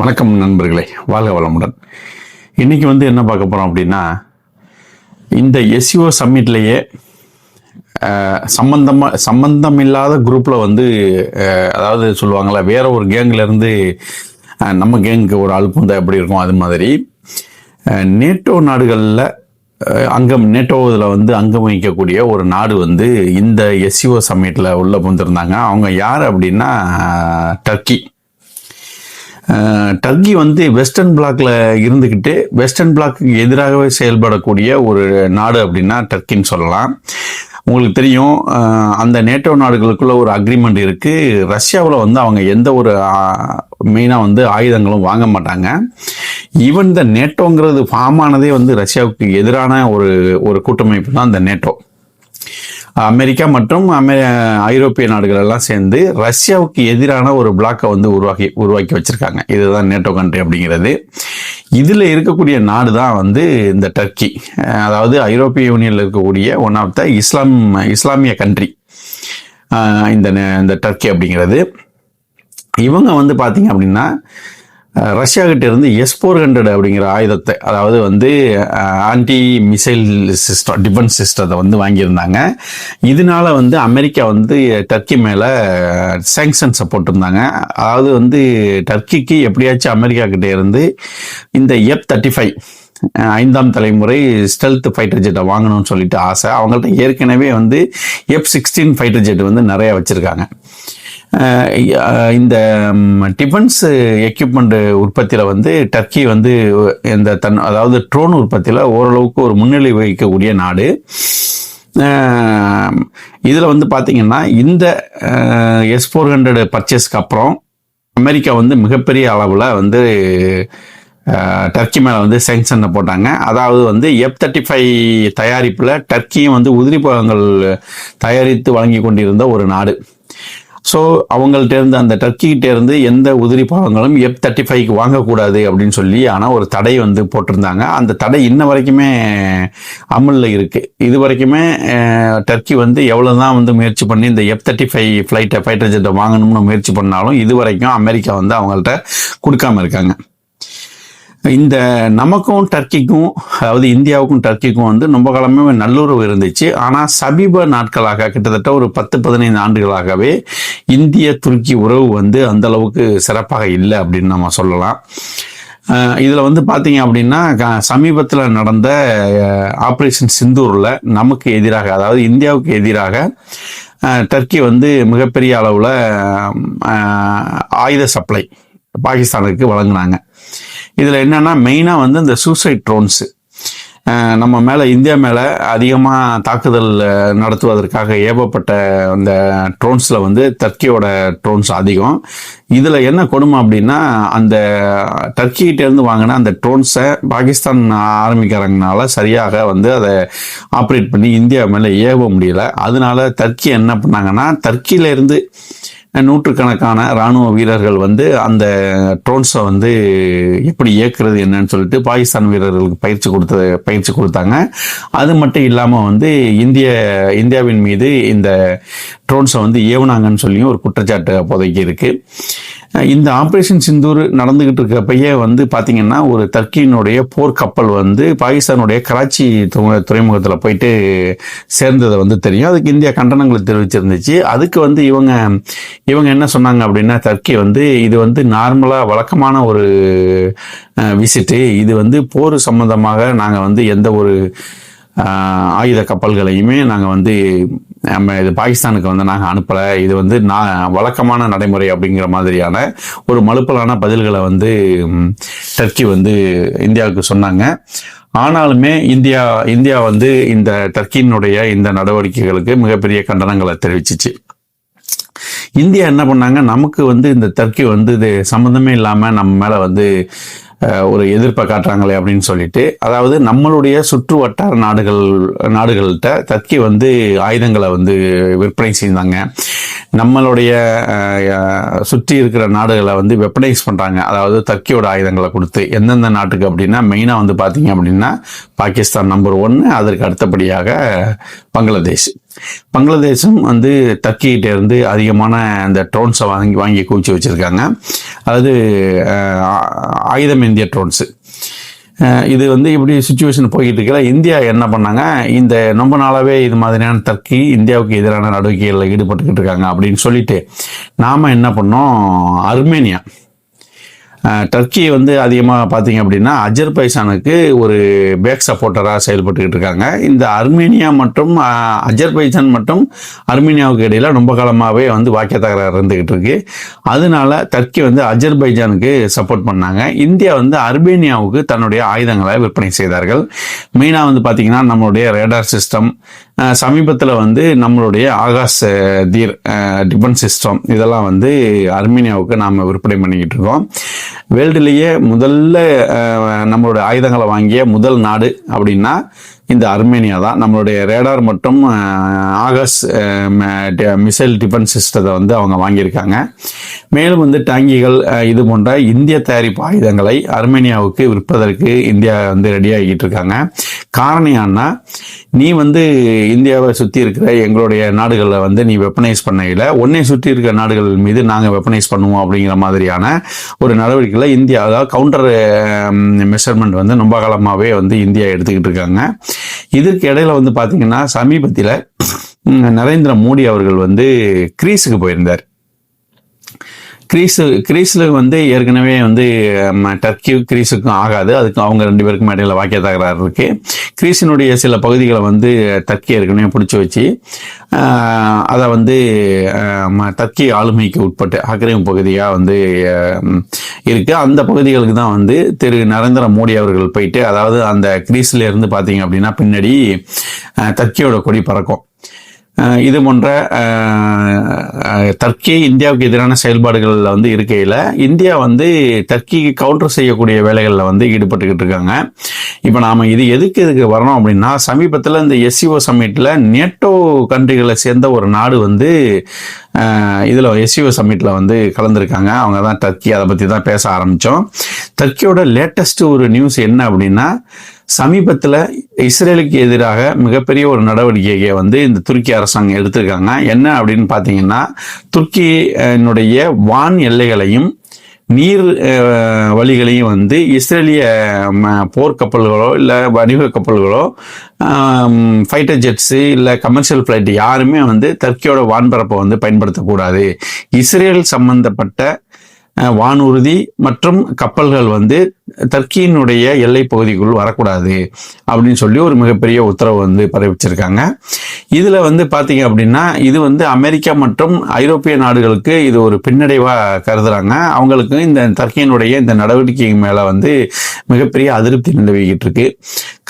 வணக்கம் நண்பர்களே வாழ்க வளமுடன். இன்றைக்கி வந்து என்ன பார்க்க போகிறோம் அப்படின்னா இந்த எஸ்யூஓ சம்மிட்லேயே சம்பந்தமாக சம்பந்தம் இல்லாத குரூப்பில் வந்து அதாவது சொல்லுவாங்களா வேற ஒரு கேங்கிலேருந்து இருந்து நம்ம கேங்குக்கு ஒரு ஆள் புந்தா எப்படி இருக்கும் அது மாதிரி. நேட்டோ நாடுகளில் அங்கம் நேட்டோ இதில் வந்து அங்கம் வகிக்கக்கூடிய ஒரு நாடு வந்து இந்த எஸ்யூஓ சம்மிட்டில் உள்ளே புந்திருந்தாங்க அவங்க யார் அப்படின்னா டர்க்கி. டர்கி டர்க்கி வந்து வெஸ்டர்ன் பிளாக்ல இருந்துக்கிட்டு வெஸ்டர்ன் பிளாக்கு எதிராகவே செயல்படக்கூடிய ஒரு நாடு அப்படின்னா டர்க்கின்னு சொல்லலாம். உங்களுக்கு தெரியும் அந்த நேட்டோ நாடுகளுக்குள்ள ஒரு அக்ரிமெண்ட் இருக்கு. ரஷ்யாவில் வந்து அவங்க எந்த ஒரு மெயினாக வந்து ஆயுதங்களும் வாங்க மாட்டாங்க. ஈவன் இந்த நேட்டோங்கிறது ஃபார்ம் ஆனதே வந்து ரஷ்யாவுக்கு எதிரான ஒரு ஒரு கூட்டமைப்பு தான் இந்த நேட்டோ. அமெரிக்கா மற்றும் அமெ ஐரோப்பிய நாடுகள் எல்லாம் சேர்ந்து ரஷ்யாவுக்கு எதிரான ஒரு பிளாக்கை வந்து உருவாக்கி உருவாக்கி வச்சிருக்காங்க. இதுதான் நேட்டோ கண்ட்ரி அப்படிங்கிறது. இதில் இருக்கக்கூடிய நாடு தான் வந்து இந்த டர்க்கி அதாவது ஐரோப்பிய யூனியனில் இருக்கக்கூடிய ஒன் ஆஃப் த இஸ்லாம் இஸ்லாமிய கண்ட்ரி இந்த நே- இந்த டர்க்கி அப்படிங்கிறது. இவங்க வந்து பார்த்தீங்க அப்படின்னா ரஷ்யாகிட்ட இருந்து எஸ் ஃபோர் ஹண்ட்ரட் அப்படிங்கிற ஆயுதத்தை அதாவது வந்து ஆன்டி மிசைல் சிஸ்டம் டிஃபென்ஸ் சிஸ்டத்தை வந்து வாங்கியிருந்தாங்க. இதனால வந்து அமெரிக்கா வந்து டர்க்கி மேலே சேங்ஷன்ஸை போட்டிருந்தாங்க. அதாவது வந்து டர்க்கிக்கு எப்படியாச்சும் அமெரிக்கா கிட்டே இருந்து இந்த எஃப் தேர்ட்டி ஃபைவ் ஐந்தாம் தலைமுறை ஸ்டெல்த் ஃபைட்டர் ஜெட்டை வாங்கணும்னு சொல்லிட்டு ஆசை. அவங்கள்ட்ட ஏற்கனவே வந்து எஃப் சிக்ஸ்டீன் ஃபைட்டர் ஜெட் வந்து நிறையா வச்சுருக்காங்க. இந்த டிஃபென்ஸ் எக்யூப்மெண்ட் உற்பத்தியில் வந்து டர்க்கி வந்து இந்த தன் அதாவது ட்ரோன் உற்பத்தியில் ஓரளவுக்கு ஒரு முன்னிலை வகிக்கக்கூடிய நாடு. இதில் வந்து பார்த்திங்கன்னா இந்த எஸ் ஃபோர் ஹண்ட்ரடு பர்ச்சேஸ்க்கு அப்புறம் அமெரிக்கா வந்து மிகப்பெரிய அளவில் வந்து டர்க்கி மேலே வந்து சேங்ஷனை போட்டாங்க. அதாவது வந்து எஃப் தேர்ட்டி ஃபைவ் தயாரிப்பில் டர்க்கியும் வந்து உதிரி பாகங்கள் தயாரித்து வழங்கி கொண்டிருந்த ஒரு நாடு. ஸோ அவங்கள்ட்ட இருந்து அந்த டர்க்கிகிட்ட இருந்து எந்த உதிரி பாகங்களும் எப் தேர்ட்டி ஃபைவ்க்கு வாங்கக்கூடாது அப்படின்னு சொல்லி ஆனால் ஒரு தடை வந்து போட்டிருந்தாங்க. அந்த தடை இன்ன வரைக்குமே அமலில் இருக்குது இது வரைக்குமே டர்க்கி வந்து எவ்வளோ தான் வந்து முயற்சி பண்ணி இந்த எஃப் தேர்ட்டி ஃபைவ் ஃப்ளைட்டை ஃபைட்டர் ஜெட்டை வாங்கணும்னு முயற்சி பண்ணாலும் இது வரைக்கும் அமெரிக்கா வந்து அவங்கள்ட்ட கொடுக்காம இருக்காங்க. இந்த நமக்கும் டர்க்கிக்கும் அதாவது இந்தியாவுக்கும் டர்க்கிக்கும் வந்து ரொம்ப காலமே நல்லுறவு இருந்துச்சு. ஆனால் சமீப நாட்களாக கிட்டத்தட்ட ஒரு பத்து பதினைந்து ஆண்டுகளாகவே இந்திய துருக்கி உறவு வந்து அந்த அளவுக்கு சிறப்பாக இல்லை அப்படின்னு நம்ம சொல்லலாம். இதில் வந்து பார்த்தீங்க அப்படின்னா சமீபத்தில் நடந்த ஆப்ரேஷன் சிந்தூரில் நமக்கு எதிராக அதாவது இந்தியாவுக்கு எதிராக டர்க்கி வந்து மிகப்பெரிய அளவில் ஆயுத சப்ளை பாகிஸ்தானுக்கு வழங்கினாங்க. இதில் என்னென்னா மெயினாக வந்து இந்த சூசைட் ட்ரோன்ஸு நம்ம மேலே இந்தியா மேலே அதிகமாக தாக்குதல் நடத்துவதற்காக ஏவப்பட்ட அந்த ட்ரோன்ஸில் வந்து டர்க்கியோட ட்ரோன்ஸ் அதிகம். இதில் என்ன கொடுமை அப்படின்னா அந்த டர்க்கிகிட்டேருந்து வாங்கின அந்த ட்ரோன்ஸை பாகிஸ்தான் ஆரம்பிக்கிறாங்கனால சரியாக வந்து அதை ஆப்ரேட் பண்ணி இந்தியா மேலே ஏவ முடியல. அதனால டர்க்கி என்ன பண்ணாங்கன்னா டர்க்கியிலேருந்து நூற்றுக்கணக்கான இராணுவ வீரர்கள் வந்து அந்த ட்ரோன்ஸை வந்து எப்படி இயக்குறது என்னன்னு சொல்லிட்டு பாகிஸ்தான் வீரர்களுக்கு பயிற்சி கொடுத்த பயிற்சி கொடுத்தாங்க. அது மட்டும் இல்லாமல் வந்து இந்திய இந்தியாவின் மீது இந்த ட்ரோன்ஸை வந்து ஏவுனாங்கன்னு சொல்லியும் ஒரு குற்றச்சாட்டு அப்போதைக்கு இருக்குது இந்த ஆப்ரேஷன் சிந்தூர் நடந்துகிட்டு இருக்கப்பயே வந்து பார்த்தீங்கன்னா ஒரு டர்க்கியினுடைய போர்க்கப்பல் வந்து பாகிஸ்தானுடைய கராச்சி துறைமுகத்தில் போயிட்டு சேர்ந்ததை வந்து தெரியும். அதுக்கு இந்தியா கண்டனங்களை தெரிவிச்சிருந்துச்சு. அதுக்கு வந்து இவங்க இவங்க என்ன சொன்னாங்க அப்படின்னா டர்க்கி வந்து இது வந்து நார்மலாக வழக்கமான ஒரு விசிட்டு இது வந்து போர் சம்பந்தமாக நாங்கள் வந்து எந்த ஒரு ஆயுத கப்பல்களையுமே நாங்கள் வந்து நம்ம இது பாகிஸ்தானுக்கு வந்து நாங்கள் அனுப்பலை. இது வந்து நான் வழக்கமான நடைமுறை அப்படிங்கிற மாதிரியான ஒரு மலுப்பலான பதில்களை வந்து டர்க்கி வந்து இந்தியாவுக்கு சொன்னாங்க. ஆனாலுமே இந்தியா இந்தியா வந்து இந்த டர்க்கியினுடைய இந்த நடவடிக்கைகளுக்கு மிகப்பெரிய கண்டனங்களை தெரிவிச்சிச்சு. இந்தியா என்ன பண்ணாங்க? நமக்கு வந்து இந்த டர்க்கி வந்து இது சம்மந்தமே இல்லாமல் நம்ம மேலே வந்து ஒரு எதிர்ப்பை காட்டுறாங்களே அப்படின்னு சொல்லிட்டு அதாவது நம்மளுடைய சுற்று வட்டார நாடுகள் நாடுகள்கிட்ட டர்க்கி வந்து ஆயுதங்களை வந்து விற்பனை செய்தாங்க. நம்மளுடைய சுற்றி இருக்கிற நாடுகளை வந்து வெப்பனைஸ் பண்ணுறாங்க அதாவது டர்க்கியோட ஆயுதங்களை கொடுத்து எந்தெந்த நாட்டுக்கு அப்படின்னா மெயினாக வந்து பார்த்தீங்க அப்படின்னா பாகிஸ்தான் நம்பர் ஒன்று அதற்கு அடுத்தபடியாக பங்களாதேஷ். பங்களாதேஷும் வந்து டர்க்கிகிட்ட இருந்து அதிகமான அந்த ட்ரோன்ஸை வாங்கி வாங்கி குவிச்சு வச்சுருக்காங்க. அதாவது ஆயுதம் இந்திய ட்ரோன்ஸு. இது வந்து இப்படி சுச்சுவேஷன் போய்கிட்டு இருக்கல. இந்தியா என்ன பண்ணாங்க? இந்த ரொம்ப நாளாகவே இது மாதிரியான டர்க்கி இந்தியாவுக்கு எதிரான நடவடிக்கைகளில் ஈடுபட்டுக்கிட்டு இருக்காங்க அப்படின்னு சொல்லிட்டு நாம் என்ன பண்ணோம்? அர்மேனியா. டர்க்கி வந்து அதிகமாக பார்த்தீங்க அப்படின்னா அஜர்பைசானுக்கு ஒரு பேக் சப்போர்ட்டராக செயல்பட்டுக்கிட்டு இருக்காங்க. இந்த அர்மேனியா மற்றும் அஜர்பைசான் மற்றும் அர்மேனியாவுக்கு இடையில் ரொம்ப காலமாகவே வந்து வாக்கிய தகராறு இருந்துக்கிட்டு இருக்கு. அதனால டர்க்கி வந்து அஜர்பைஜானுக்கு சப்போர்ட் பண்ணாங்க. இந்தியா வந்து அர்மேனியாவுக்கு தன்னுடைய ஆயுதங்களை விற்பனை செய்தார்கள். மெயினாக வந்து பார்த்தீங்கன்னா நம்மளுடைய ரேடார் சிஸ்டம் சமீபத்தில் வந்து நம்மளுடைய ஆகாஷ் தீர் டிஃபென்ஸ் சிஸ்டம் இதெல்லாம் வந்து அர்மீனியாவுக்கு நாம் விற்பனை பண்ணிக்கிட்டு இருக்கோம். வேர்ல்டுலேயே முதல்ல நம்மளுடைய ஆயுதங்களை வாங்கிய முதல் நாடு அப்படின்னா இந்த அர்மேனியா தான். நம்மளுடைய ரேடார் மற்றும் அஹ், ஆகாஷ் மிசைல் டிஃபென்ஸ் சிஸ்டத்தை வந்து அவங்க வாங்கியிருக்காங்க. மேலும் வந்து டாங்கிகள் இது போன்ற இந்திய தயாரிப்பு ஆயுதங்களை அர்மேனியாவுக்கு விற்பதற்கு இந்தியா வந்து ரெடி ஆகிட்டு இருக்காங்க. காரணம் என்னன்னா நீ வந்து இந்தியாவை சுற்றி இருக்கிற எங்களுடைய நாடுகளில் வந்து நீ வெப்பனைஸ் பண்ணையில் உன்னை சுற்றி இருக்கிற நாடுகள் மீது நாங்கள் வெப்பனைஸ் பண்ணுவோம் அப்படிங்கிற மாதிரியான ஒரு நடவடிக்கையில் இந்தியா அதாவது கவுண்டர் மெஷர்மெண்ட் வந்து ரொம்ப காலமாகவே வந்து இந்தியா எடுத்துக்கிட்டு இருக்காங்க. இதற்கு இடையில வந்து பார்த்தீங்கன்னா சமீபத்தில் நரேந்திர மோடி அவர்கள் வந்து கிரீஸுக்கு போயிருந்தார். கிரீஸு கிரீஸில் வந்து ஏற்கனவே வந்து ம, டர்க்கி கிரீஸுக்கும் ஆகாது. அதுக்கு அவங்க ரெண்டு பேருக்கும் இடையில வாக்கிய தகராறு இருக்கு. கிரீஸினுடைய சில பகுதிகளை வந்து டர்க்கி ஏற்கனவே பிடிச்சி வச்சு அதை வந்து ம, டர்க்கி ஆளுமைக்கு உட்பட்டு ஆக்கிரமிப்பு பகுதியாக வந்து இருக்குது இருக்கு. அந்த பகுதிகளுக்கு தான் வந்து திரு நரேந்திர மோடி அவர்கள் போயிட்டு அதாவது அந்த கிரீஸ்ல இருந்து பார்த்தீங்க அப்படின்னா பின்னாடி ஆஹ், டர்க்கியோட கொடி பறக்கும். இது போன்ற டர்க்கி இந்தியாவுக்கு எதிரான செயல்பாடுகளில் வந்து இருக்கையில் இந்தியா வந்து டர்க்கிக்கு கவுண்டர் செய்யக்கூடிய வேலைகளில் வந்து ஈடுபட்டுக்கிட்டு இருக்காங்க. இப்போ நாம் இது எதுக்கு இதுக்கு வரணும் அப்படின்னா சமீபத்தில் இந்த எஸ்சிஓ சம்மிட்டில் நேட்டோ கண்ட்ரிகளை சேர்ந்த ஒரு நாடு வந்து இதில் எஸ்சிஓ சம்மிட்டில் வந்து கலந்துருக்காங்க. அவங்க தான் டர்க்கி அதை பற்றி தான் பேச ஆரம்பித்தோம் டர்க்கியோட லேட்டஸ்ட் ஒரு நியூஸ் என்ன அப்படின்னா சமீபத்தில் இஸ்ரேலுக்கு எதிராக மிகப்பெரிய ஒரு நடவடிக்கையை வந்து இந்த துருக்கி அரசாங்கம் எடுத்திருக்காங்க. என்ன அப்படின்னு பார்த்தீங்கன்னா துருக்கியினுடைய வான் எல்லைகளையும் நீர் வழிகளையும் வந்து இஸ்ரேலிய ம, போர்க்கப்பல்களோ இல்லை வணிக கப்பல்களோ ஃபைட்டர் ஜெட்ஸு இல்லை கமர்ஷியல் ஃப்ளைட் யாருமே வந்து டர்க்கியோட வான்பரப்பை வந்து பயன்படுத்தக்கூடாது. இஸ்ரேல் சம்பந்தப்பட்ட வானூர்தி மற்றும் கப்பல்கள் வந்து டர்க்கியினுடைய எல்லை பகுதிக்குள் வரக்கூடாது அப்படின்னு சொல்லி ஒரு மிகப்பெரிய உத்தரவு வந்து பிறப்பிச்சிருக்காங்க இதில் வந்து பார்த்தீங்க அப்படின்னா இது வந்து அமெரிக்கா மற்றும் ஐரோப்பிய நாடுகளுக்கு இது ஒரு பின்னடைவாக கருதுறாங்க. அவங்களுக்கு இந்த டர்க்கியினுடைய இந்த நடவடிக்கை மேலே வந்து மிகப்பெரிய அதிருப்தி நிலவிக்கிட்டு இருக்கு.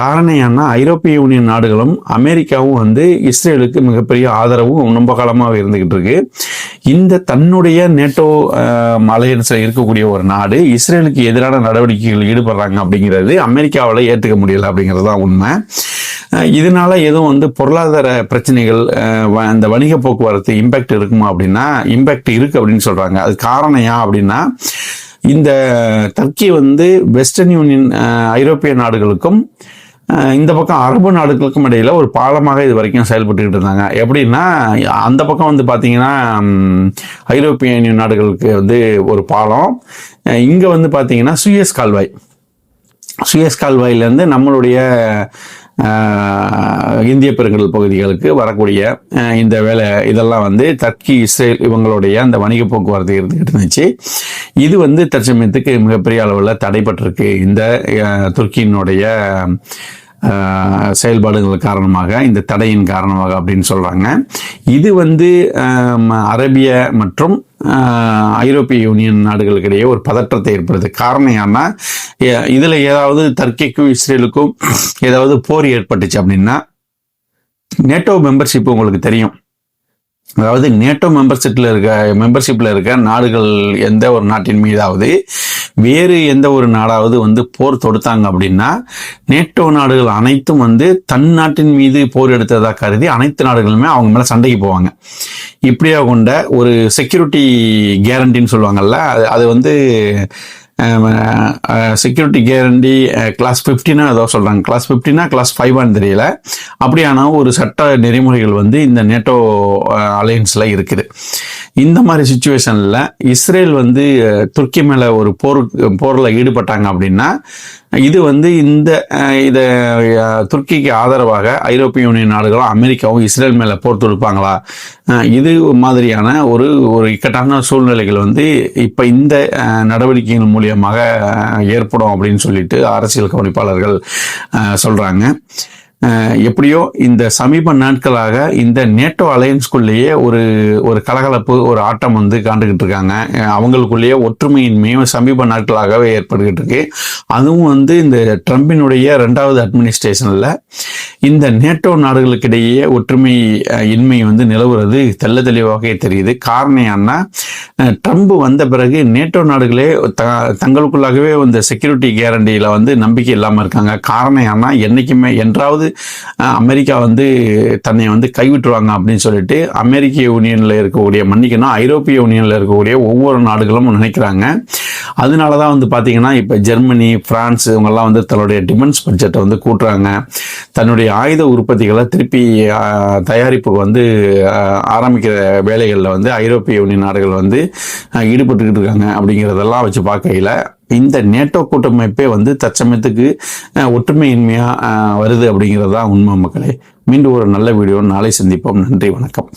காரணம் ஏன்னா ஐரோப்பிய யூனியன் நாடுகளும் அமெரிக்காவும் வந்து இஸ்ரேலுக்கு மிகப்பெரிய ஆதரவும் ரொம்ப காலமாக இருந்துகிட்டு இருக்கு. இந்த தன்னுடைய நேட்டோ அலையன்ஸில் இருக்கக்கூடிய ஒரு நாடு இஸ்ரேலுக்கு எதிரான நடவடிக்கை நடவடிக்கைகள் ஈடுபடுறாங்க அப்படிங்கிறது அமெரிக்காவில் ஏற்றுக்க முடியல அப்படிங்கிறது தான் உண்மை இதனால எதுவும் வந்து பொருளாதார பிரச்சனைகள் அந்த வணிக போக்குவரத்து இம்பேக்ட் இருக்குமா அப்படின்னா இம்பேக்ட் இருக்கு அப்படின்னு சொல்றாங்க. அது காரணம் ஏன் அப்படின்னா இந்த டர்க்கி வந்து வெஸ்டர்ன் யூனியன் ஐரோப்பிய நாடுகளுக்கும் இந்த பக்கம் அரபு நாடுகளுக்கும் இடையில் ஒரு பாலமாக இது வரைக்கும் செயல்பட்டுக்கிட்டு இருந்தாங்க. எப்படின்னா அந்த பக்கம் வந்து பார்த்தீங்கன்னா ஐரோப்பிய யூனியன் நாடுகளுக்கு வந்து ஒரு பாலம். இங்கே வந்து பார்த்தீங்கன்னா சுயஸ் கால்வாய். சுயஸ் கால்வாயிலேருந்து நம்மளுடைய இந்திய பெருங்கடல் பகுதிகளுக்கு வரக்கூடிய இந்த வேலை இதெல்லாம் வந்து டர்க்கி இஸ்ரேல் இவங்களுடைய அந்த வணிக போக்குவரத்து இருந்துகிட்டு இருந்துச்சு. இது வந்து தற்சமயத்துக்கு மிகப்பெரிய அளவில் தடைப்பட்டிருக்கு இந்த துருக்கியினுடைய செயல்பாடுகள் காரணமாக இந்த தடையின் காரணமாக அப்படின்னு சொல்கிறாங்க இது வந்து ஆம், அரபிய மற்றும் ஐரோப்பிய யூனியன் நாடுகளுக்கிடையே ஒரு பதற்றத்தை ஏற்படுது காரணம் ஏன்னா இதில் ஏதாவது டர்க்கிக்கும் இஸ்ரேலுக்கும் ஏதாவது போர் ஏற்பட்டுச்சு அப்படின்னா நேட்டோ மெம்பர்ஷிப் உங்களுக்கு தெரியும். அதாவது நேட்டோ மெம்பர்ஷிப்பில் இருக்க மெம்பர்ஷிப்பில் இருக்க நாடுகள் எந்த ஒரு நாட்டின் மீதாவது வேறு எந்த ஒரு நாடாவது வந்து போர் தொடுத்தாங்க அப்படின்னா நேட்டோ நாடுகள் அனைத்தும் வந்து தன் நாட்டின் மீது போர் எடுத்ததாக கருதி அனைத்து நாடுகளுமே அவங்க மேலே சண்டைக்கு போவாங்க. இப்படியாக கொண்ட ஒரு செக்யூரிட்டி கேரண்டின்னு சொல்லுவாங்கல்ல அது- அது வந்து செக்யூரிட்டி கேரண்டி கிளாஸ் ஃபிஃப்டினா ஏதோ சொல்கிறாங்க கிளாஸ் ஃபிஃப்டினா கிளாஸ் ஃபைவான்னு தெரியல. அப்படியான ஒரு சட்ட நெறிமுறைகள் வந்து இந்த நேட்டோ அலையன்ஸில் இருக்குது. இந்த மாதிரி சுச்சுவேஷனில் இஸ்ரேல் வந்து துருக்கி மேலே ஒரு போர் போரில் ஈடுபட்டாங்க அப்படின்னா இது வந்து இந்த இதை துருக்கிக்கு ஆதரவாக ஐரோப்பிய யூனியன் நாடுகளும் அமெரிக்காவும் இஸ்ரேல் மேலே போர் தொடுப்பாங்களா? இது மாதிரியான ஒரு ஒரு இக்கட்டான சூழ்நிலைகள் வந்து இப்போ இந்த நடவடிக்கைகள் மூலியமாக ஏற்படும் அப்படின்னு சொல்லிட்டு அரசியல் கவனிப்பாளர்கள் சொல்கிறாங்க எப்படியோ இந்த சமீப நாட்களாக இந்த நேட்டோ அலையன்ஸ்குள்ளேயே ஒரு ஒரு கலகலப்பு ஒரு ஆட்டம் வந்து காண்டுகிட்டு இருக்காங்க. அவங்களுக்குள்ளேயே ஒற்றுமையின்மையும் சமீப நாட்களாகவே ஏற்பட்டுக்கிட்டு இருக்கு. அதுவும் வந்து இந்த ட்ரம்பினுடைய ரெண்டாவது அட்மினிஸ்ட்ரேஷனில் இந்த நேட்டோ நாடுகளுக்கிடையே ஒற்றுமை இன்மை வந்து நிலவுறது தெல்ல தெளிவாக தெரியுது. காரணம் என்ன ட்ரம்ப் வந்த பிறகு நேட்டோ நாடுகளே த தங்களுக்குள்ளாகவே இந்த செக்யூரிட்டி கேரண்டியில் வந்து நம்பிக்கை இல்லாமல் இருக்காங்க. காரணம் என்ன என்றைக்குமே என்றாவது அமெரிக்கா வந்து தன்னை வந்து கைவிட்டுருவாங்க அப்படின்னு சொல்லிட்டு அமெரிக்க யூனியனில் இருக்கக்கூடிய மன்னிக்கணும் ஐரோப்பிய யூனியனில் இருக்கக்கூடிய ஒவ்வொரு நாடுகளும் நினைக்கிறாங்க. அதனால தான் வந்து பார்த்தீங்கன்னா இப்போ ஜெர்மனி பிரான்ஸ் இவங்கெல்லாம் வந்து தன்னுடைய டிஃபென்ஸ் பட்ஜெட்டை வந்து கூட்டுறாங்க. தன்னுடைய ஆயுத உற்பத்திகளை திருப்பி தயாரிப்பு தயாரிப்புக்கு வந்து ஆரம்பிக்கிற வேலைகளில் வந்து ஐரோப்பிய யூனியன் நாடுகள் வந்து ஈடுபட்டுக்கிட்டு இருக்காங்க அப்படிங்கிறதெல்லாம் வச்சு பார்க்கையில் இந்த நேட்டோ கூட்டமைப்பே வந்து தற்சமயத்துக்கு ஒற்றுமையின்மையாக வருது அப்படிங்கிறது தான் உண்மை மக்களே. மீண்டும் ஒரு நல்ல வீடியோ நாளை சந்திப்போம். நன்றி வணக்கம்.